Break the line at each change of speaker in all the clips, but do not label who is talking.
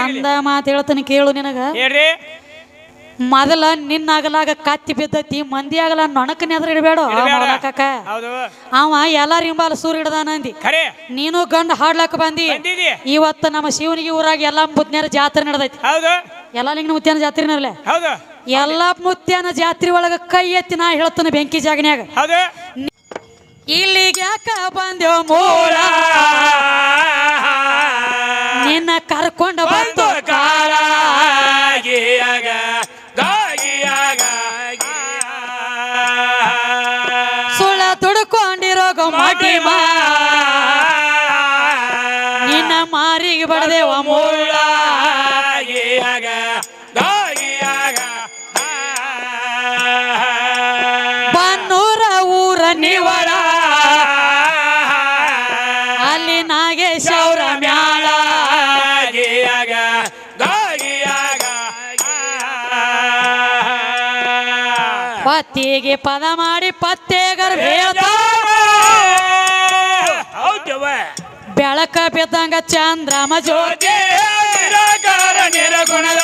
ಒಂದ ಮಾತು ಹೇಳ್ತಾನೆ ಕೇಳು ನಿನಗ.
ಮೊದಲ
ಮೊದಲ ನಿನ್ನಾಗಲಾಗ ಕತ್ತಿ ಬಿದ್ದತಿ ಮಂದಿ ಆಗಲ ನೊಣಕ್ ನೆದ್ರ ಇಡಬೇಡ. ಕಾಕ ಅವ ಎಲ್ಲಾರ ಹಿಂಬಾಲ ಸೂರ್ ಹಿಡ್ದಾನ ಅಂದಿ. ನೀನು ಗಂಡ ಹಾಡ್ಲಾಕ ಬಂದಿ. ಇವತ್ತು ನಮ್ಮ ಶಿವನಿಗೆ ಊರಾಗ ಎಲ್ಲಾ ಮುದ್ನೇರ ಜಾತ್ರೆ ನಡೆದೈತಿ. ಎಲ್ಲಾ ಲಿಂಗನ ಮುತ್ಯಾನ ಜಾತ್ರೆ ನಡಲೆ
ಹೌದು.
ಎಲ್ಲಾ ಮುತ್ಯಾನ ಜಾತ್ರೆ ಒಳಗ ಕೈ ಎತ್ತಿ ನಾ ಹೇಳ್ತಾನೆ ಬೆಂಕಿ ಜಾಗನ್ಯಾಗ. ಇಲ್ಲಿಗೆ ಯಾಕ ಬಂದೇವ ಮೂಲ? ನಿನ್ನ ಕರ್ಕೊಂಡು ಬಂದು ಪತ್ತಿಗೆ ಪದ ಮಾಡಿ ಪತ್ತೆಗರ್ ಬೆಳಕ ಬಿದ್ದಂಗ ಚಂದ್ರಮ ಜ್ಯೋತಿ
ನಿರಗುಣದ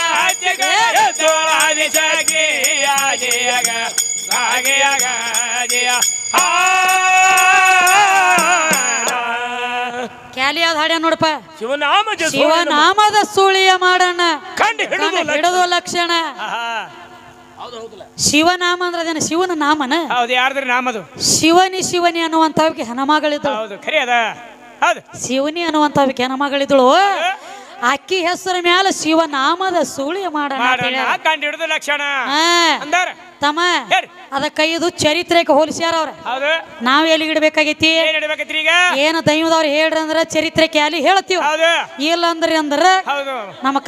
ಕ್ಯಾಲಿ ಅದ ಹಾಡ್ಯ ನೋಡಪ್ಪ.
ಶಿವನಾಮ
ಶಿವನಾಮದ ಸುಳಿಯ ಮಾಡೋಣ.
ಹಿಡಿದು
ಲಕ್ಷಣ. ಶಿವನಾಮ ಅಂದ್ರೆ ಅದೇನ? ಶಿವನ ನಾಮನ?
ಹೌದು ಯಾರ್ದ್ರ ನಾಮ ಅದು
ಶಿವನಿ ಶಿವನಿ ಅನ್ನುವಂತವಕ್ಕೆ ಹೆಣಮಗಳಿದ್ದಳು.
ಹೌದು ಖರಿ ಅದ. ಹೌದು.
ಶಿವನಿ ಅನ್ನುವಂತವಕ್ಕೆ ಹೆಣಮಗಳಿದ್ದಳು. ಅಕ್ಕಿ ಹೆಸರ ಮ್ಯಾಲ ಶಿವನಾಮದ
ಸುಳಿ
ಮಾಡ.
ಕಂಡು ಹಿಡಿದು ಲಕ್ಷಣ. ಅಂದಾರ?
ತಮ್ಮ ಅದಕ್ಕ ಇದು ಚರಿತ್ರೆಗೆ ಹೋಲಿಸ್ಯಾರ ಅವ್ರ. ನಾವ್ ಎಲ್ಲಿ ಇಡ್ಬೇಕಾಗೈತಿ?
ಏನ್
ದೈವದವ್ರು ಹೇಳ್ರಿ ಅಂದ್ರ ಚರಿತ್ರೆ ಕ್ಯಾಲಿ ಹೇಳ್ತೀವಿ. ಇಲ್ಲ ಅಂದ್ರಿ ಅಂದ್ರ ನಮ್ಮ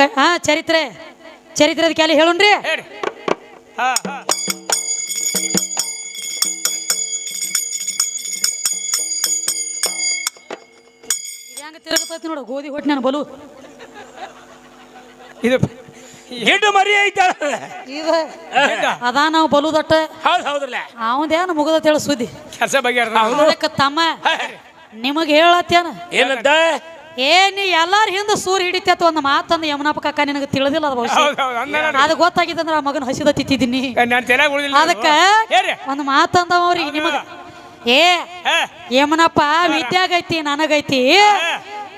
ಚರಿತ್ರೆ. ಚರಿತ್ರದ ಕ್ಯಾಲಿ ಹೇಳುಣ್ರಿ. ತಿರುಗತೈತಿ ನೋಡು ಗೋಧಿ ಹೊಟ್ಟೆ ನಾನು ಬಲು.
ಇದು
ಹೆಣ್ಣು ಮರಿ ಐತೆ.
ಇದು ಅದಾ ನಾವು ಬಲುದಟ್ಟ.
ಹೌದು ಹೌದ್ರಲ್ಲ.
ಅವಂದೇನು ಮುಗದ ಹೇಳ ಸುದ್ದಿ?
ಕೆಲಸ ಬಗ್ಗೆ
ತಮ್ಮ ನಿಮಗೆ ಹೇಳತ್ತೇನ
ಏನಂತ?
ಏ ನೀ ಎಲ್ಲಾರ ಹಿಂದೆ ಸೂರ್ ಹಿಡಿತೈತ ಒಂದು ಮಾತಂದ ಯಮನಪ್ಪ ಕಾಕ ನಿನಗೆ ತಿಳಿದಿಲ್ಲ ಅದು ಬಹುಶಃ?
ಅದು
ಗೊತ್ತಾಗಿದ್ದಂದ್ರ ಆ ಮಗನ ಹಸಿದ ತಿತ್ತಿದ್ದೀನಿ. ಅದಕ್ಕ ಒಂದು ಮಾತಂದವ ಅವ್ರಿಗೆ ನಿಮಗ. ಏ ಯಮುನಪ್ಪ ವಿದ್ಯಾಗೈತಿ ನನಗೈತಿ.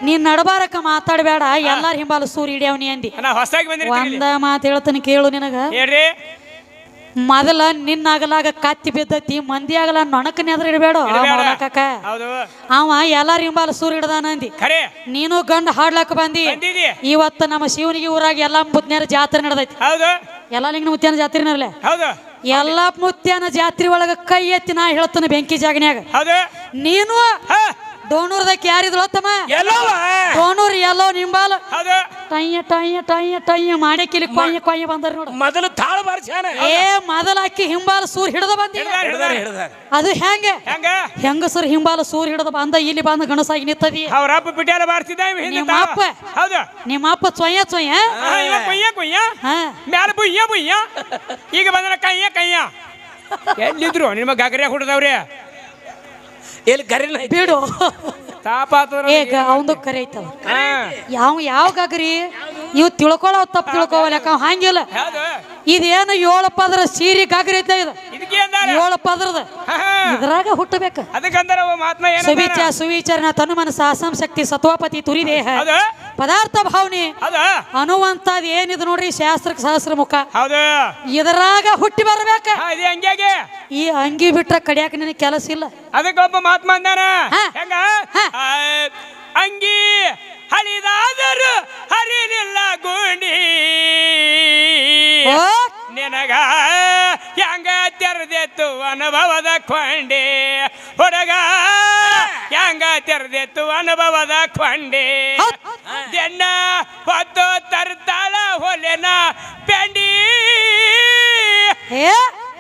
ನೀನ್ ನಡಬಾರಕ ಮಾತಾಡಬೇಡ ಎಲ್ಲಾರ ಹಿಂಬಾಲ ಸೂರ್ ಹಿಡಿಯವನಿ ಅಂದಿ. ಒಂದ ಮಾತು ಹೇಳ್ತಾನೆ ಕೇಳು ನಿನಗ.
ಹೇಳ್ರಿ
ನಿನ್ನ ನಿನ್ನಾಗಲಾಗ ಕತ್ತಿ ಬಿದ್ದತಿ ಮಂದಿ ಆಗಲ ನೊಣಕನೇ ಅದ್ರ ಇಡಬೇಡ. ಕಾಕ ಅವ ಎಲ್ಲಾರ ಹಿಂಬಾಲ ಸೂರ್ ಹಿಡ್ದಾನ ಅಂದಿ. ನೀನು ಗಂಡ ಹಾಡ್ಲಾಕ ಬಂದಿ. ಇವತ್ತು ನಮ್ಮ ಶಿವನಿಗೆ ಊರಾಗ ಎಲ್ಲಾ ಮುತ್ನ್ಯಾರ ಜಾತ್ರೆ ನಡೆದೈತಿ. ಎಲ್ಲಾ ಲಿಂಗ ಮುತ್ಯಾನ ಜಾತ್ರೆ ನಡಲೆ ಎಲ್ಲಾ ಮುತ್ಯಾನ ಜಾತ್ರೆ ಒಳಗ ಕೈ ಎತ್ತಿ ನಾ ಹೇಳ್ತಾನೆ ಬೆಂಕಿ ಜಾಗನ್ಯಾಗ. ನೀನು ಡೋಣೂರ್ದಕ್ಕೆ ಯಾರಿದ್ರು ತಮ್ಮ
ಎಲ್ಲವ?
ಡೋಣೂರ್ ಎಲ್ಲೋ ನಿಂಬಾಲ?
ಹೌದು?
ಟೈಯ ಟೈಯ ಟೈಯ ಮಾಡಿ ಕಿಲಿ ಕೊಯ್ಯ ಕೊಯ್ಯ ಬಂದಾರ ನೋಡು.
ಮೊದಲು ತಾಳ ಬಾರ್ಸ್ಯಾನ
ಏ ಮೊದಲ ಅಕ್ಕಿ ಹಿಂಬಾಲ ಸೂರ್ ಹಿಡ್ದ ಬಂದಿ.
ಹಿಡ್ದಾರ,
ಹಿಡ್ದಾರ
ಅದು ಹೆಂಗೆ?
ಹೆಂಗ?
ಹೆಂಗಸರು ಹಿಂಬಾಲ ಸೂರ್ ಹಿಡ್ದ ಬಂದ ಇಲ್ಲಿ ಬಂದ ಗಣಸಾಗಿ ನಿಂತದಿ.
ಅವ್ರ ಅಪ್ಪ ಬಿಟ್ಟಾರ ಬಾರ್ಸಿದ್ದ
ನಿಮ್ಮ. ಅಪ್ಪ?
ಹೌದು?
ನಿಮ್ಮ ಅಪ್ಪ ಚೊಯ್ಯ? ಚೊಯ್ಯ
ಕೊಯ್ಯ ಕೊಯ್ಯ. ಮ್ಯಾಲ ಬುಯ್ಯ ಬುಯ್ಯ. ಈಗ ಬಂದ್ರ ಕೈಯ ಕೈಯ. ಎಲ್ಲಿದ್ರು? ನಿಮ್ಮ ಗಗರ್ಯಾಗ ಹುಡ್ದವ್ರಿ.
ಎಲ್ಲಿ ಗರಿನ
ಬಿಡು.
ತಾಪ
ಈಗ ಅವಂದು ಕರೆ ಐತವ. ಯಾವ ಯಾವ ಗಗರಿ ಇವ್ ತಿಳ್ಕೊಳವ್ ತಪ್ಪು ತಿಳ್ಕೊವಲ್ಯಾಕ ಅವ್ ಹಂಗಿಲ್ಲ. ಇದೇನು ಏಳು ಪದ್ರ ಸೀರೆ ಗಗರಿ ಐತೆ ಇದು. ಏಳು ಪದರದ. ಇದ್ರಾಗ ಹುಟ್ಟಬೇಕು.
ಅದಕ್ಕಂದಾರ ಏನ
ಸುವಿಚಾರ ಸುವಿಚಾರನ ತನು ಮನಸ್ಸ ಅಸಂ ಶಕ್ತಿ ಸತ್ವಪತಿ
ತುರಿದೇಹ
ಪದಾರ್ಥ ಭಾವನೆ.
ಹನುಮಂತ
ಅನ್ನುವಂಥದ್ದು ಏನಿದೆ ನೋಡ್ರಿ ಶಾಸ್ತ್ರಕ್ಕೆ ಸಹಸ್ರ ಮುಖ.
ಹೌದು.
ಇದರಾಗ ಹುಟ್ಟಿ ಬರ್ಬೇಕ. ಈ ಅಂಗಿ ಬಿಟ್ರ ಕಡಿಯಾಕ ನಿನಗೆ ಕೆಲಸ ಇಲ್ಲ.
ಅದಕ್ಕೊಬ್ಬ ಮಾತ್ಮ ಅಂಗಿ ಹಳಿದಾದರು ಹರಿಲಿಲ್ಲ ಗುಂಡಿ ನಿನಗ ಹೆಂಗ ತೆರೆದೆತ್ತು ಅನುಭವದ ಕೊಂಡಿ. ಹುಡುಗ ಹೆಂಗ ತೆರೆದೆತ್ತು ಅನುಭವದ ಕೊಂಡೆ. ಜನ್ನ ಹೊತ್ತು ತರ್ತಾಳ ಹೊಲೆನ ಪೆಂಡಿ.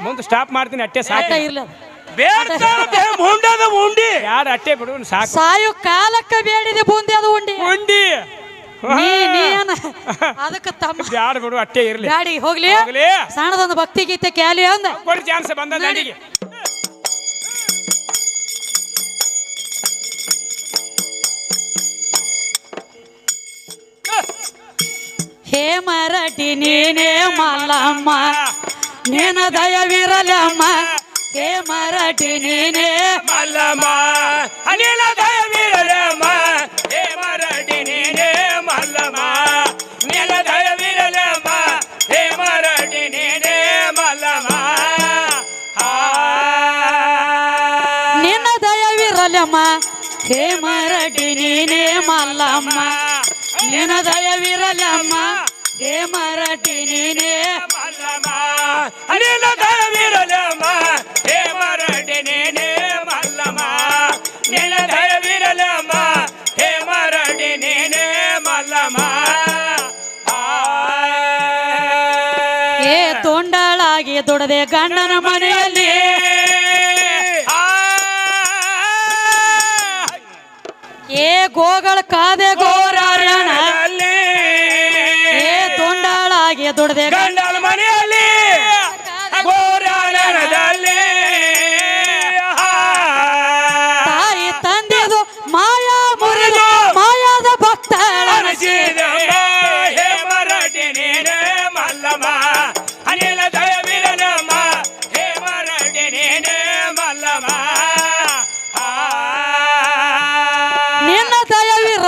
ಮುಂದೆ ಸ್ಟಾಪ್ ಮಾಡ್ತೀನಿ ಅಟ್ಟೆ ಸಾಕು.
ಇರ್ಲಿ.
ಮುಂಡದ ಉಂಡಿ.
ಯಾರು ಅಟ್ಟೆ ಬಿಡು ಸಾಕು.
ಸಾಯು ಕಾಲಕ್ಕೆ ಬೇಡಿದೆ ಬೂಂದಿ ಅದು ಉಂಡಿ.
ಉಂಡಿ.
ಅದಕ್ಕೆ ತಮ್ಮ.
ಯಾರು ಬಿಡು ಅಟ್ಟೆ ಇರ್ಲಿ.
ಗಾಡಿ ಹೋಗ್ಲಿ. ಸಣ್ಣದೊಂದು ಭಕ್ತಿ ಗೀತೆ ಕ್ಯಾಲಿ ಅಂದ.
ಚಾನ್ಸ್ ಬಂದ
ಮರಟಿ ನೀನೇ ಮಲ್ಲಮ್ಮ. ನೀನ ದಯವಿರಲಮ್ಮ. ಹೇ ಮರಟಿ ನೀನೇ
ಮಲ್ಲಮ್ಮ. ಅನಿಲ ದಯವಿರಲಮ್ಮ. ಹೇ ಮರಟಿ ನೀನೇ ಮಲ್ಲಮ್ಮ. ನೀನ ದಯವಿರಲಮ್ಮ. ಹೇ ಮರಟಿ ನೀನೇ ಮಲ್ಲಮ್ಮ.
ನಿನ್ನ ದಯವಿರಲಮ್ಮ. ಹೇ ಮರಟಿ ನೀನೇ ಮಲ್ಲಮ್ಮ. ನಿನ ದಯವಿರಲಮ್ಮ. ಹೇ ಮರಟಿ ನೀನೇ
ಮಲ್ಲಮ್ಮ. ಅನಿಲ ದಯವಿರಲಮ್ಮ ಹೇ ಮರಡಿ ನೀನೇ ಮಲ್ಲಮ್ಮ. ನಿಲ ದಯವಿರಲಮ್ಮ ಹೇ ಮರಡಿ ನೀನೇ ಮಲ್ಲಮ್ಮ. ಆ.
ಏ ತೊಂಡಳಾಗಿ ದುಡದೆ ಗಂಡನ ಮನೆಯಲ್ಲಿ. ಏ ಗೋಗಳ ಕಾದೆ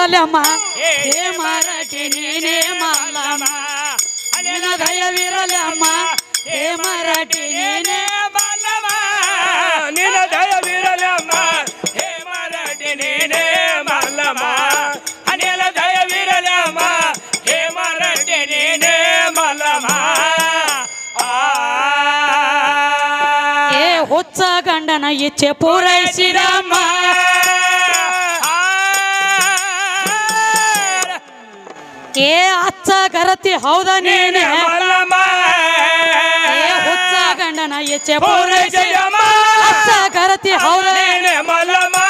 ದಯವಿರಲಮ್ಮ ಹೇ
ಮರಟಿ ನೀನೇ ಮಲ್ಲಮ್ಮ ನಿನ್ನ ದಯವಿರಲಮ್ಮ ಹೇ ಮರಟಿ ನೀನೇ
ಮಲ್ಲಮ್ಮ ನಿನ ದಯವಿರಲಮ್ಮ ಹೇ ಮರಡಿ ನೀನೇ ಮಲ್ಲಮ್ಮ ಅನಿಲ ದಯವಿರಲಮ್ಮ ಹೇ ಮರಡಿ ನೀನೇ ಮಲ್ಲಮ್ಮ ಆ.
ಏ ಹುಚ್ಚ ಗಂಡನ ಇಚ್ಛೆ ಪೂರೈಸಿದಮ್ಮ ಏ ಅಚ್ಚ ಕರತಿ ಹೌದ ನೀನೆ? ಏ ಹುಚ್ಚ ಗಂಡನ ಎಚ್ಚೆ ಗರತಿ ಹೌದ? ತಾಯಿ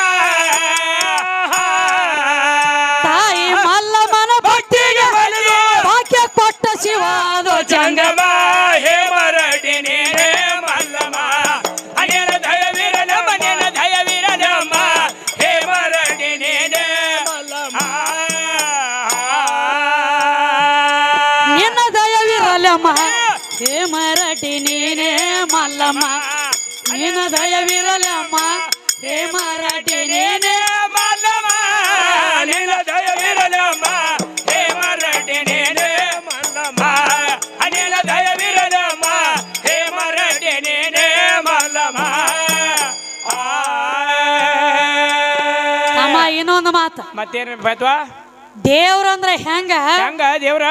ಮಾತು.
ಮತ್ತೇನು ಬೈತ್ವಾ?
ದೇವ್ರಂದ್ರ ಹೆಂಗ?
ಹೆಂಗ ದೇವ್ರ?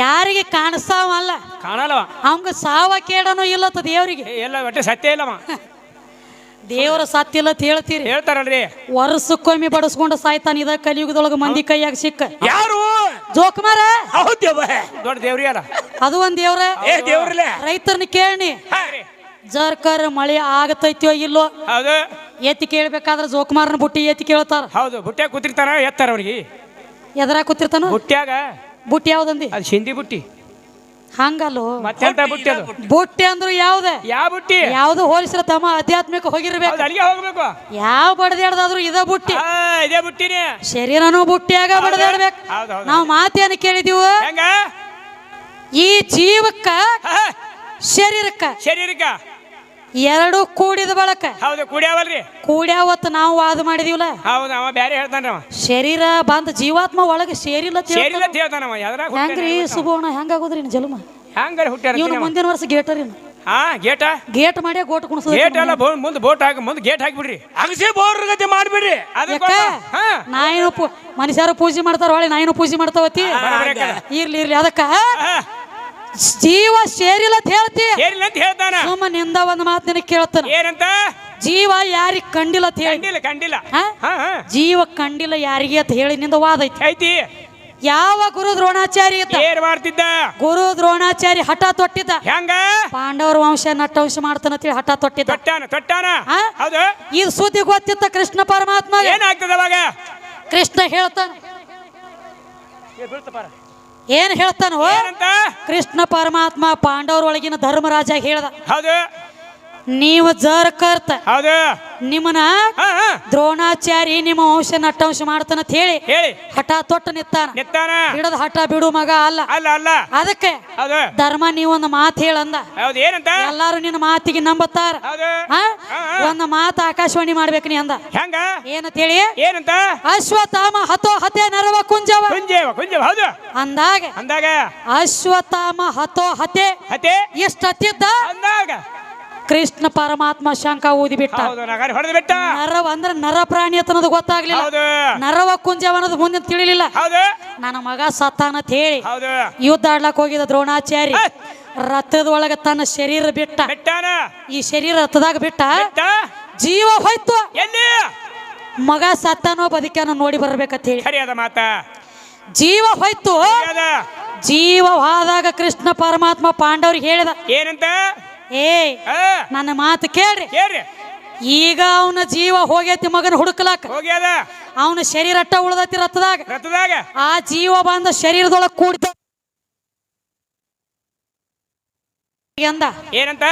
ಯಾರಿಗೆ ಕಾಣಿಸ್ತಾವಲ್ಲ?
ಕಾಣಲ್ಲವ
ಅವಂಗ ಸಾವ ಕೇಡನು ಇಲ್ಲತ್ತ ದೇವ್ರಿಗೆ.
ಎಲ್ಲ ಒಟ್ಟೆ ಸತ್ಯ ಇಲ್ಲವ?
ದೇವ್ರ ಸತ್ಯ ಅಂತ ಹೇಳ್ತೀರಿ.
ಹೇಳ್ತಾರಲ್ರಿ.
ವರ್ಷಕ್ಕೊಮ್ಮೆ ಬಡಸ್ಕೊಂಡು ಸಾಯ್ತಾನ ಇದ ಕಲಿಯುಗದೊಳಗ ಮಂದಿ ಕೈಯಾಗ ಸಿಕ್ಕ.
ಯಾರು?
ಜೋಕುಮಾರ?
ದೇವ
ದೊಡ್ಡ ದೇವ್ರಿ ಅಲ್ಲ.
ಅದು ಒಂದ್ ದೇವ್ರ?
ಏ ದೇವ್ರಲೆ
ರೈತರನ್ನ ಕೇಳಿ. ಜರ್ಕರ್ ಮಳೆ ಆಗತೈತಿಯೋ ಇಲ್ಲೋ?
ಹೌದು.
ಎತ್ತಿ ಕೇಳಬೇಕಾದ್ರೆ ಜೋಕುಮಾರನ ಬುಟ್ಟಿ ಎತ್ತಿ ಕೇಳ್ತಾರ.
ಹೌದು ಬುಟ್ಟ್ಯಾಗ ಕೂತಿರ್ತಾರ ಎತ್ತಾರ ಅವ್ರಿಗೆ
ಎದರ ಕೂತಿರ್ತಾನ?
ಬುಟ್ಟಿಯಾಗ?
ಬುಟ್ಟಿ ಯಾವ್ದಂದಿ?
ಅದು ಶಿಂದಿ ಬುಟ್ಟಿ.
ಹಂಗಲ್ಲೋ?
ಮತ್ತೆಂತ ಬುಟ್ಟಿ ಅದು?
ಬುಟ್ಟಿ. ಅಂದ್ರು ಯಾವ್ದ?
ಯಾವ ಬುಟ್ಟಿ?
ಯಾವ್ದು ಹೋಲಿಸ್ರ ತಮ್ಮ ಆಧ್ಯಾತ್ಮಿಕ ಹೋಗಿರ್ಬೇಕು.
ಹೌದು ಅಲ್ಲಿಗೆ ಹೋಗ್ಬೇಕು.
ಯಾವ ಬಡದಾಡ್ದಾದ್ರು ಇದ ಬುಟ್ಟಿ.
ಆ, ಇದೇ ಬುಟ್ಟಿನೇ.
ಶರೀರನು ಬುಟ್ಟಿಯಾಗ ಬಡದಾಡ್ಬೇಕು
ಹೌದು ಹೌದು
ನಾವು ಮಾತೇನು ಕೇಳಿದೀವ?
ಹೆಂಗ?
ಈ ಜೀವಕ್ಕ ಶರೀರಕ್ಕ.
ಶರೀರಕ್ಕ.
ಎರಡು ಕೂಡಿದ ಬಳಕ.
ಹೌದು ಕುಡಿಯಾವಲ್ರಿ?
ಕೂಡ್ಯಾವತ್ತು ನಾವು ವಾದ ಮಾಡಿದೀವಲ್ಲ?
ಹೌದು ಅವ ಬ್ಯಾರೆ ಹೇಳ್ತಾನವ
ಶರೀರ ಬಂದ ಜೀವಾತ್ಮ ಒಳಗೆ ಸೇರಿಲ್ಲ ಅಂತ ಹೇಳ್ತಾನ.
ಅಂತ ಎದ್ರಾಗ
ಹೆಂಗ್ರಿ ಸುಬೋಣ ಹೆಂಗಾಗೋದ್ರಿ ಇನ್ನು ಜಲ್ಮ?
ಹಂಗಾರೆ ಹುಟ್ಟ್ಯಾರ
ಇವನು ಮುಂದಿನ ವರ್ಷ ಗೇಟರಿ
ಹಾ ಗೇಟ?
ಗೇಟ್ ಮಾಡಿ ಗೋಟ್ ಕುಣಿಸೋದು
ಗೇಟ್ ಎಲ್ಲ ಬೋ- ಮುಂದೆ ಬೋಟ್ ಹಾಕಿ ಮುಂದೆ ಗೇಟ್ ಹಾಕ್ಬಿಡ್ರಿ.
ಅಗಸೆ ಬೋರ್ ಗತಿ ಮಾಡ್ಬಿಡ್ರಿ
ಅದಕ್ಕೆ ಹಾ.
ನಾ ಏನು ಪೂ ಮನುಷ್ಯರು ಪೂಜೆ ಮಾಡ್ತಾರ ಹೊಳೆ ನಾಯಿನ ಪೂಜೆ ಮಾಡ್ತಾವತಿ. ಇರ್ಲಿ ಇರ್ಲಿ ಅದಕ್ಕ. ಜೀವ ಸೇರಿಲ್ಲ ಅಂತ ಹೇಳ್ತಿ.
ಅಂತ ಹೇಳ್ತಾನ.
ಸುಮ್ಮನಿಂದ ಒಂದು ಮಾತು ನಿನಗೆ ಕೇಳ್ತಾನ.
ಏನಂತ?
ಜೀವ ಯಾರಿಗ್ ಕಂಡಿಲ್ಲ ಅಂತ ಹೇಳಿ.
ಕಂಡಿಲ್ಲ ಕಂಡಿಲ್ಲ.
ಹಾ?
ಹಾ ಹಾ.
ಜೀವ ಕಂಡಿಲ್ಲ ಯಾರಿಗೆ ಅಂತ ಹೇಳಿ ನಿಂದ ವಾದ ಐತಿ.
ಐತಿ.
ಯಾವ ಗುರು ದ್ರೋಣಾಚಾರಿ ಇದ್ದ?
ಏನ್ ಮಾಡ್ತಿದ್ದ?
ಗುರು ದ್ರೋಣಾಚಾರಿ ಹಠ ತೊಟ್ಟಿದ್ದ.
ಹೆಂಗ?
ಪಾಂಡವರ ವಂಶ ನಟ್ಟವಂಶ ಮಾಡ್ತಾನ ಅಂತೇಳಿ ಹಠ ತೊಟ್ಟಿದ್ದ.
ತೊಟ್ಟಾನ ತೊಟ್ಟಾನ?
ಹಾ?
ಹೌದು.
ಇದು ಸುದ್ದಿ ಗೊತ್ತಿತ್ತ ಕೃಷ್ಣ ಪರಮಾತ್ಮ
ಏನಾಗ್ತದ ಅವಾಗ?
ಕೃಷ್ಣ ಹೇಳ್ತಾನ. ಏನ್ ಹೇಳ್ತಾನ? ಕೃಷ್ಣ ಪರಮಾತ್ಮ ಪಾಂಡವರ ಒಳಗಿನ ಧರ್ಮರಾಜ ಹೇಳ್ದ.
ಹೌದು.
ನೀವು ಜರ್ ಕರ್ತ.
ಹೌದು
ನಿಮ್ಮನ ದ್ರೋಣಾಚಾರಿ ನಿಮ್ಮ ವಂಶ ನಟ್ಟಂಶ ಮಾಡ್ತಾನಂತ ಹೇಳಿ
ಹೇಳಿ.
ಹಠ ತೊಟ್ಟ ನಿತ್ತಾನ.
ನಿತ್ತಾನ?
ಹಿಡದ ಹಠ ಬಿಡು ಮಗ ಅಲ್ಲ.
ಅಲ್ಲ ಅಲ್ಲ.
ಅದಕ್ಕೆ ಧರ್ಮ ನೀವೊಂದು ಮಾತು ಹೇಳಂದ.
ಏನಂತ?
ಎಲ್ಲಾರು ನಿನ್ನ ಮಾತಿಗೆ ನಂಬತ್ತಾರ. ಒಂದು ಮಾತು ಆಕಾಶವಾಣಿ ಮಾಡ್ಬೇಕು ನೀ ಅಂದ.
ಹೆಂಗ?
ಏನಂತ ಹೇಳಿ?
ಏನಂತ?
ಅಶ್ವತಾಮ ಹತೋ ಹತೆ ನರವ ಕುಂಜವ.
ಕುಂಜವ ಕುಂಜವ ಹೌದು.
ಅಂದಾಗ
ಅಂದಾಗ?
ಅಶ್ವತಾಮ ಹತೋ ಹತೆ?
ಹತೆ
ಎಷ್ಟು ಹತ್ತಿದ್ದ
ಅಂದಾಗ.
ಕೃಷ್ಣ ಪರಮಾತ್ಮ ಶಂಕ ಊದಿ ಬಿಟ್ಟ
ಹೌದು ನಗರ ಹೊಡೆದು ಬಿಟ್ಟ
ನರವ ಅಂದ್ರೆ ನರ ಪ್ರಾಣಿ ಅಂತ ಅನ್ನೋದು ಗೊತ್ತಾಗ್ಲಿಲ್ಲ ನರವ ಕುಂಜವ ಅನ್ನೋದು ಮುಂದೆ ತಿಳಿಲಿಲ್ಲ. ನನ್ನ ಮಗ ಸತ್ತಾನತ್ ಹೇಳಿ ಯುದ್ಧ ಆಡ್ಲಕ್ ಹೋಗಿದ ದ್ರೋಣಾಚಾರಿ. ರಥದ ಒಳಗ ತನ್ನ ಶರೀರ ಬಿಟ್ಟ. ಈ ಶರೀರ ರಥದಾಗ ಬಿಟ್ಟ. ಜೀವ ಹೋಯ್ತು. ಮಗ ಸತ್ತಾನೋ ಬದುಕ್ಯಾನೋ ನೋಡಿ ಬರ್ಬೇಕಂತ ಹೇಳಿ ಜೀವ ಹೋಯ್ತು.
ಜೀವ
ಜೀವವಾದಾಗ ಕೃಷ್ಣ ಪರಮಾತ್ಮ ಪಾಂಡವ್ರಿಗೆ ಹೇಳಿದ.
ಏನಂತ?
ಏ ನನ್ನ ಮಾತು ಕೇಳ್ರಿ.
ಕೇಳ್ರಿ.
ಈಗ ಅವನ ಜೀವ ಹೋಗೈತಿ ಮಗನ ಹುಡುಕ್ಲಾಕ.
ಹೋಗ್ಯಾದ.
ಅವನ ಶರೀರ ಅಟ್ಟ ಉಳ್ದೈತಿ ರಥದಾಗ.
ರಥದಾಗ.
ಆ ಜೀವ ಬಂದ ಶರೀರದೊಳಗೆ ಕೂಡಿದ.
ಏನಂತ?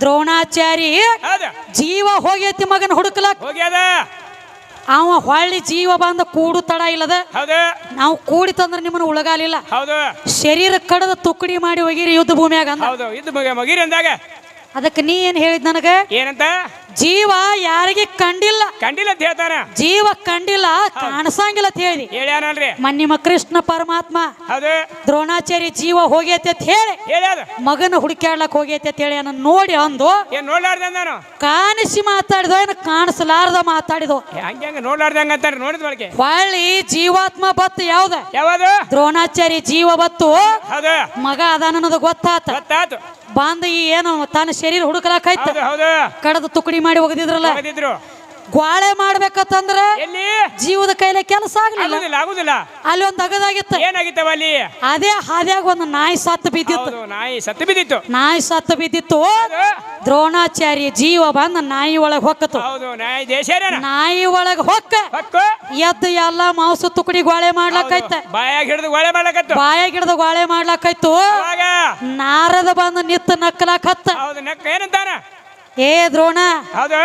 ದ್ರೋಣಾಚಾರಿ ಜೀವ ಹೋಗೈತಿ ಮಗನ ಹುಡುಕ್ಲಾಕ.
ಹೋಗ್ಯಾದ.
ಅವ ಹೊಳ್ಳಿ ಜೀವ ಬಂದ ಕೂಡು ತಡ ಇಲ್ಲದ.
ನಾವು
ನಾವು ಕೂಡಿತಂದ್ರ ನಿಮ್ಮನ್ನ ಉಳಗಾಲಿಲ್ಲ. ಶರೀರ ಕಡದ ತುಕ್ಕಡಿ ಮಾಡಿ ಹೋಗಿರಿ ಯುದ್ಧ ಭೂಮಿಯಾಗ ಅಂದ. ಅದಕ್ಕೆ ನೀ ಏನ್ ಹೇಳಿದ್ ನನಗ?
ಏನಂತ?
ಜೀವ ಯಾರಿಗೆ ಕಂಡಿಲ್ಲ?
ಕಂಡಿಲ್ಲ ಅಂತ ಹೇಳ್ತಾನ.
ಜೀವ ಕಂಡಿಲ್ಲ ಕಾಣಿಸಂಗಿಲ್ಲ ಅಂತ ಹೇಳಿ.
ಹೇಳ್ಯಾನಲ್ರಿ.
ಮನ್ನಿಮ ಕೃಷ್ಣ ಪರಮಾತ್ಮ
ಹೌದು.
ದ್ರೋಣಾಚಾರಿ ಜೀವ ಹೋಗೈತೆ ಅಂತ ಹೇಳಿ.
ಹೇಳ್ಯಾದ
ಮಗನ ಹುಡುಕ್ಯಾಡ್ಲಕ್ ಹೋಗೈತೆ ಅಂತ ಹೇಳಿ ಅನ್ನ ನೋಡಿ ಅಂದು
ಏನ್ ನೋಡ್ಲಾರ್ದ ನಾನು
ಕಾಣಿಸಿ ಮಾತಾಡಿದ ಏನು ಕಾಣಿಸಲಾರ್ದ ಮಾತಾಡಿದೋ?
ಹಂಗೆ ಹಂಗೆ ನೋಡ್ಲಾರ್ದಂಗ ಅಂತಾನೆ ನೋಡಿದ ಬಳಕೆ
ಹೊಳ್ಳಿ ಜೀವಾತ್ಮ ಬತ್ತು ಯಾವ್ದ?
ಯಾವುದು?
ದ್ರೋಣಾಚಾರಿ ಜೀವ ಬತ್ತು
ಹೌದು.
ಮಗ ಅದನ್ನೋದು ಗೊತ್ತಾತ.
ಗೊತ್ತಾತು.
ಬಂದ ಈ ಏನು ತನ್ನ ಶರೀರ
ಹುಡುಕಲಾಕಾಯ್ತು
ಕಡದ ತುಕಡಿ ಮಾಡಿ ಒಗದಿದ್ರಲ್ಲ ಗ್ವಾಳೆ
ಮಾಡ್ಬೇಕಂದ್ರೆ
ಜೀವದ ಕೈಲೆ ಕೆಲಸ ಆಗ್ಲಿಲ್ಲ.
ಆಗುದಿಲ್ಲ
ಅಲ್ಲಿ ಒಂದ್ ತಗದಾಗಿತ್ತು
ಏನಾಗಿತ್ತವ ಅಲ್ಲಿ?
ಅದೇ ಹಾದ್ಯಾಗ ಒಂದು ನಾಯಿ ಸತ್ತು ಬಿದ್ದಿತ್ತು.
ನಾಯಿ ಸತ್ತು ಬಿದ್ದಿತ್ತು.
ನಾಯಿ ಸತ್ತು ಬಿದ್ದಿತ್ತು. ದ್ರೋಣಾಚಾರ್ಯ ಜೀವ ಬಂದ ನಾಯಿ ಒಳಗ್ ಹೊಕ್ಕತು.
ನಾಯಿ
ಒಳಗೆ ಹೊಕ್ಕ. ಎದ್ದ ಎಲ್ಲ ಮಾಂಸ ತುಕಡಿ ಗ್ವಾಳೆ ಮಾಡ್ಲಕ್ಕೈತ
ಬಾಯಾಗ ಹಿಡಿದು ಗೋಳೆ ಮಾಡ್ಲಕತ್ತು
ಬಾಯಾಗ ಹಿಡ್ದು ಗ್ವಾಳೆ
ಮಾಡ್ಲಕ್ಕೈತು
ನಾರದ ಬಂದು ನಿತ್ತು ನಕ್ಕಲಾಕ್ ಹತ್ತ
ಏನಂತಾನ?
ಏ ದ್ರೋಣ
ಹೌದು.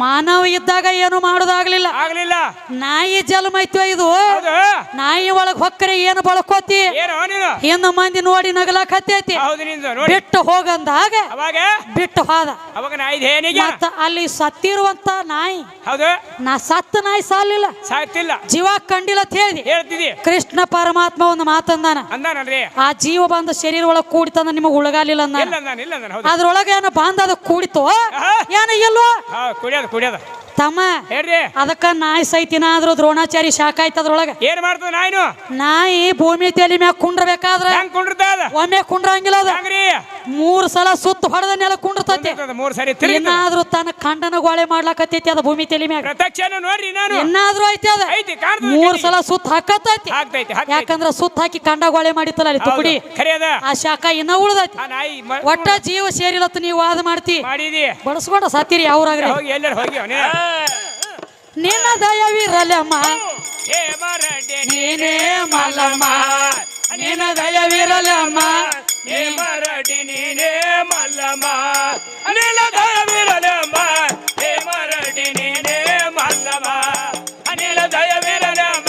ಮಾನವ ಇದ್ದಾಗ ಏನು ಮಾಡೋದಾಗ್ಲಿಲ್ಲ.
ಆಗ್ಲಿಲ್ಲ.
ನಾಯಿ ಜನ್ಮ ಐತೋ ಇದು ನಾಯಿ ಒಳಗ್ ಹೊಕ್ಕರೆ ಏನು ಬಳಕೋತಿ?
ಏನು ನೀನು
ಹಿಂದ ಮಂದಿ ನೋಡಿ ನಗಲಾಕ್ ಹತ್ತೈತಿ
ಹೌದು ನಿಂದು ನೋಡಿ.
ಬಿಟ್ಟು ಹೋಗಂದಾಗ
ಅವಾಗ?
ಬಿಟ್ಟು ಹೋದ.
ಅವಾಗ ನಾಯಿ ದೇನಿಗೆ?
ಮತ್ತ ಅಲ್ಲಿ ಸತ್ತಿರುವಂತ ನಾಯಿ
ಹೌದು.
ನಾ ಸತ್ತ ನಾಯಿ ಸಾಲಿಲ್ಲ.
ಸಾಯ್ತಿಲ್ಲ.
ಜೀವ ಕಂಡಿಲ್ಲ ಅಂತ ಹೇಳಿದಿ.
ಹೇಳ್ತಿದಿ.
ಕೃಷ್ಣ ಪರಮಾತ್ಮ ಒಂದು ಮಾತಂದಾನ.
ಅಂದಾನಲ್ರಿ.
ಆ ಜೀವ ಬಂದ ಶರೀರ ಒಳಗ್ ಕೂಡಿತಂದ ನಿಮಗ್ ಉಳಗಾಲಿಲ್ಲ ಅಂದಾನ.
ಇಲ್ಲ ಅಂದಾನ ಇಲ್ಲ ಅಂದಾನ ಹೌದು.
ಅದ್ರೊಳಗ ಏನೋ ಬಂದ ಅದು ಕೂಡಿತು. ಏನ ಇಲ್ವೋ
ಹಾ ಕುಡಿಯೋದು ಕುಡಿಯೋದು.
ತಮ್ಮ
ಹೇಳ್ರಿ.
ಅದಕ್ಕ ನಾಯಿ ಸೈತಿನ ಆದ್ರೂ ದ್ರೋಣಾಚಾರಿ ಶಾಖ ಆಯ್ತು ಅದ್ರೊಳಗ?
ಏನ್ ಮಾಡ್ತದ ನಾಯಿನು?
ನಾಯಿ ಭೂಮಿ ತಲೆ ಮ್ಯಾಗ ಕುಂಡ್ರಬೇಕಾದ್ರ?
ಹೆಂಗ್ ಕುಂಡಿರ್ತದ?
ಒಮ್ಮೆ ಕುಂಡ್ರಂಗಿಲ್ಲ ಅದ. ಮೂರ್ ಸಲ ಸುತ್ತ ಹೊಡೆದ ನೆಲ ಕುಂಡ್ರತತಿ.
ಮೂರು ಮೂರ್ ಸರಿ ತಿರುಗಿ
ಇನ್ನಾದ್ರೂ ತನ್ನ ಖಂಡನ ಗೋಳೆ ಮಾಡ್ಲಾಕತ್ತೈತಿ ಅದ ಭೂಮಿ ತಲೆ ಮ್ಯಾಗ.
ಏನಾದ್ರೂ ನೋಡ್ರಿ ನಾನು.
ಇನ್ನಾದ್ರೂ ಐತಿ ಅದ.
ಐತಿ ಕಾಣ್ತದ
ಮೂರ್ ಸಲ ಸುತ್ತ ಹಾಕತ್ತೈತಿ.
ಹಾಕ್ತೈತಿ
ಯಾಕಂದ್ರ ಸುತ್ತ ಹಾಕಿ ಕಂಡ ಗೋಳೆ ಮಾಡಿತ್ತಲ್ಲ ಅಲ್ಲಿ ತುಕಡಿ. ಆ ಶಾಖ ಇನ್ನ ಉಳಿದೈತಿ. ಒಟ್ಟ ಜೀವ ಸೇರಿಲತ್ತ ನೀವು ವಾದ ಮಾಡ್ತಿ.
ಮಾಡಿದಿ.
ಬಡಸ್ಕೊಂಡ ಸತ್ತಿರಿ ಅವ್ರಾಗ್ರಿ
ಹೋಗಿ ಎಲ್ಲರೂ ಹೋಗಿ ಅವನೇ.
ನಿನ್ನ ದಯವಿರಲಮ್ಮ. ನೀನೇ ಮಲ್ಲಮ್ಮ. ನಿನ್ನ ದಯವಿರಲಮ್ಮ.
ಏ ಮರಡಿ ನೀನೇ ಮಲ್ಲಮ್ಮ. ಅನಿಲ ದಯವಿರಲಮ್ಮ ಏ ಮರಡಿ ನೀನೇ ಮಲ್ಲಮ್ಮ. ಅನಿಲ ದಯವಿರಲಮ್ಮ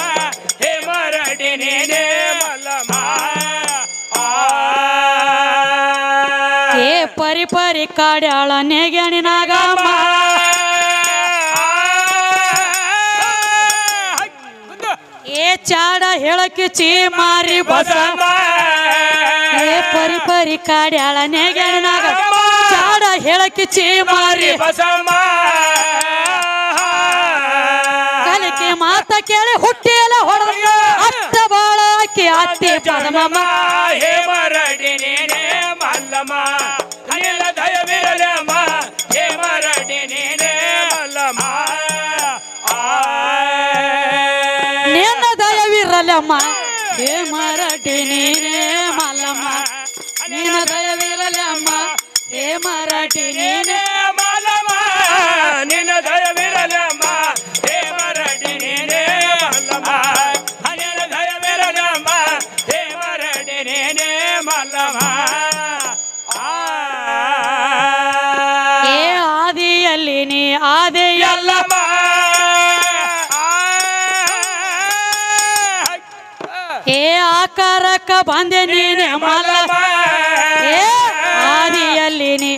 ಏ ಮರಡಿ ನೀನೇ ಮಲ್ಲಮ್ಮ. ಆ.
ಏ ಪರಿ ಪರಿ ಕಾಡ್ಯಾಳ ನೆಗೆಣಿನಾಗಮ್ಮ ಏ ಚಾಡ ಹೇಳಕ್ಕೆ ಚೀ ಮಾರಿ ಬಸ ಏ ಪರಿ ಪರಿ ಕಾಡ್ಯಾಳ ನೆಗೆಣಿನಾಗ ಚಾಡ ಹೇಳಕ್ಕೆ ಚೀ ಮಾರಿ ಕಲಿಕೆ ಮಾತ ಕೇಳಿ ಹುಟ್ಟಿಯಲ್ಲ ಹೊಡೆದ ಅತ್ತ ಬಾಳ ಅತ್ತಿ ಪದಮಮ್ಮ.
ಹೇ ಮರಡಿ ಮಲ್ಲಮ್ಮ ಹೇ ಮರಡಿ ಮಲ್ಲಮ್ಮ
ನಿನ್ನ ಹೇ ಮರಟಿ ಆಕಾರಕ್ಕ ಬಂದೆ ನೀನೆ ಮಲ್ಲಮ್ಮ ಆದಿಯಲ್ಲಿ ನೀ